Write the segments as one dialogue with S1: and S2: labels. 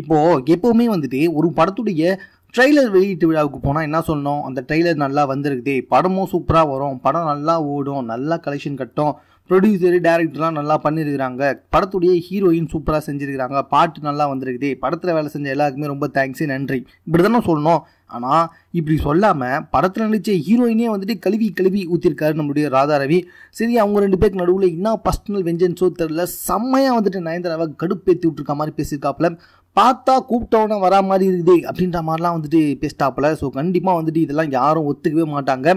S1: இப்போது எப்போவுமே வந்துட்டு ஒரு படத்துடைய ட்ரெய்லர் வெளியீட்டு விழாவுக்கு போனால் என்ன சொல்லணும்? அந்த ட்ரெய்லர் நல்லா வந்திருக்குதே. படமும் சூப்பராக வரும். படம் நல்லா ஓடும். நல்லா கலெக்ஷன் கட்டும். ப்ரொடியூசரு டேரக்டர்லாம் நல்லா பண்ணியிருக்கிறாங்க படத்துடைய ஹீரோயின் சூப்பராக செஞ்சுருக்கிறாங்க. பாட்டு நல்லா வந்திருக்குதே. படத்தில் வேலை செஞ்ச எல்லாருக்குமே ரொம்ப தேங்க்ஸு நன்றி. இப்படி தானே சொல்லணும். ஆனால் இப்படி சொல்லாமல் படத்தில் நடித்த ஹீரோயினே வந்துட்டு கழுவி கழுவி ஊற்றிருக்காரு நம்மளுடைய ராதா ரவி. சரி அவங்க ரெண்டு பேருக்கு நடுவில் என்ன பர்சனல் வெஞ்சன்ஸோ தெரில செம்மையாக வந்துட்டு நயன்தாராவை கடுப்பேற்றி விட்டுருக்க மாதிரி பேசியிருக்காப்புல. பார்த்தா கூப்பிட்டவன வரா மாதிரி இருக்குது அப்படின்ற மாதிரிலாம் வந்துட்டு பேசிட்டாப்புல. ஸோ கண்டிப்பாக வந்துட்டு இதெல்லாம் யாரும் ஒத்துக்கவே மாட்டாங்க.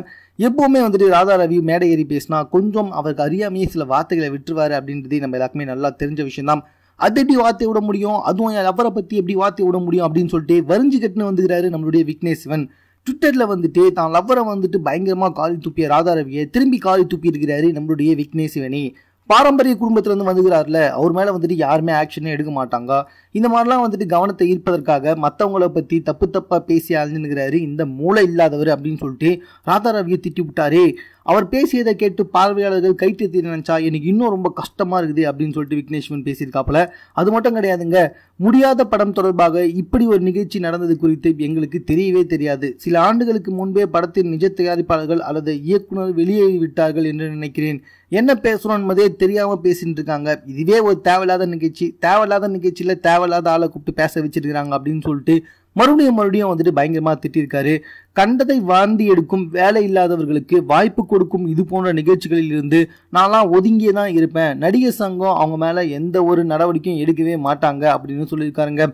S1: எப்போவுமே வந்துட்டு ராதா ரவி மேடை ஏறி பேசினா கொஞ்சம் அவருக்கு அறியாமையே சில வார்த்தைகளை விட்டுருவாரு அப்படின்றதே நம்ம எல்லாருக்குமே நல்லா தெரிஞ்ச விஷயம்தான். அது எப்படி வார்த்தை விட முடியும்? அதுவும் என் லவரை பற்றி எப்படி வார்த்தை விட முடியும் அப்படின்னு சொல்லிட்டு வரிஞ்சு கட்டுன்னு வந்துக்கிறாரு நம்மளுடைய விக்னேஷ் சிவன். ட்விட்டரில் வந்துட்டு தான் லவ்வரை வந்துட்டு பயங்கரமாக காலி துப்பிய ராதா ரவியை திரும்பி காலி துப்பி இருக்கிறாரு நம்மளுடைய விக்னேஷ் சிவனி. பாரம்பரிய குடும்பத்திலேருந்து வந்துகிறார்ல அவர் மேலே வந்துட்டு யாருமே ஆக்ஷனே எடுக்க மாட்டாங்க. இந்த மாதிரிலாம் வந்துட்டு கவனத்தை ஈர்ப்பதற்காக மற்றவங்கள பற்றி தப்பு தப்பாக பேசி அழிஞ்சுனுக்கிறாரு இந்த மூளை இல்லாதவர் அப்படின்னு சொல்லிட்டு ராதாராவியை திட்டி விட்டாரே அவர் பேசியதை கேட்டு பார்வையாளர்கள் கைட்டு நினைச்சா எனக்கு இன்னும் ரொம்ப கஷ்டமாக இருக்குது அப்படின்னு சொல்லிட்டு விக்னேஷ்வன் பேசியிருக்காப்புல. அது மட்டும் கிடையாதுங்க. முடியாத படம் தொடர்பாக இப்படி ஒரு நிகழ்ச்சி நடந்தது குறித்து எங்களுக்கு தெரியவே தெரியாது. சில ஆண்டுகளுக்கு முன்பே படத்தின் நிஜ தயாரிப்பாளர்கள் அல்லது இயக்குனர் வெளியேறி விட்டார்கள் என்று நினைக்கிறேன். என்ன பேசுறோம் என்பதே தெரியாமல் பேசிட்டு இருக்காங்க. இதுவே ஒரு தேவையில்லாத நிகழ்ச்சி. தேவையில்லாத நிகழ்ச்சியில் தேவையில்லாத ஆளை கூப்பிட்டு பேச வச்சிருக்கிறாங்க அப்படின்னு சொல்லிட்டு மறுபடியும் மறுபடியும் வந்துட்டு பயங்கரமாக திட்டிருக்காரு. கண்டதை வாந்தி எடுக்கும் வேலை இல்லாதவர்களுக்கு வாய்ப்பு கொடுக்கும் இது போன்ற நிகழ்ச்சிகளில் இருந்து நான்லாம் ஒதுங்கியே தான் இருப்பேன். நடிகர் சங்கம் அவங்க மேலே எந்த ஒரு நடவடிக்கையும் எடுக்கவே மாட்டாங்க அப்படின்னு சொல்லியிருக்காருங்க.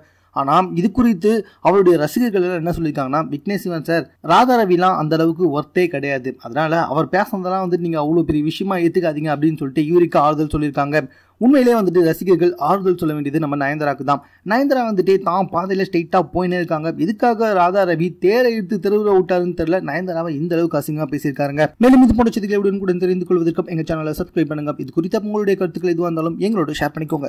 S1: ஆனால் இது குறித்து அவருடைய ரசிகர்கள் எல்லாம் என்ன சொல்லியிருக்காங்கன்னா விக்னேஷ் சிவன் சார் ராதா ரவிலாம் அந்த அளவுக்கு ஒர்த்தே கிடையாது. அதனால அவர் பேசுனதெல்லாம் வந்துட்டு நீங்கள் அவ்வளோ பெரிய விஷயமா ஏற்றுக்காதீங்க அப்படின்னு சொல்லிட்டு இவருக்கு ஆறுதல் சொல்லியிருக்காங்க. உண்மையிலே வந்துட்டு ரசிகர்கள் ஆறுதல் சொல்ல வேண்டியது நம்ம நயன்தாராக்கு தான். நயன்தாரா வந்துட்டு தான் பாதையில் ஸ்ட்ரெயிட்டாக போயினே இருக்காங்க. இதுக்காக ராதா ரவி தேரை எடுத்து தெருவில் விட்டாருன்னு தெரியல. நயன்தாராவை இந்த அளவுக்கு அசிங்கமாக பேசியிருக்காங்க மேலும் இது போன்ற செய்திகளை கூட தெரிந்து கொள்வதற்கும் எங்கள் சேனலை சப்ஸ்கிரைப் பண்ணுங்க. இது குறித்த உங்களுடைய கருத்துக்கள் எதுவாக இருந்தாலும் எங்களோட ஷேர் பண்ணிக்கோங்க.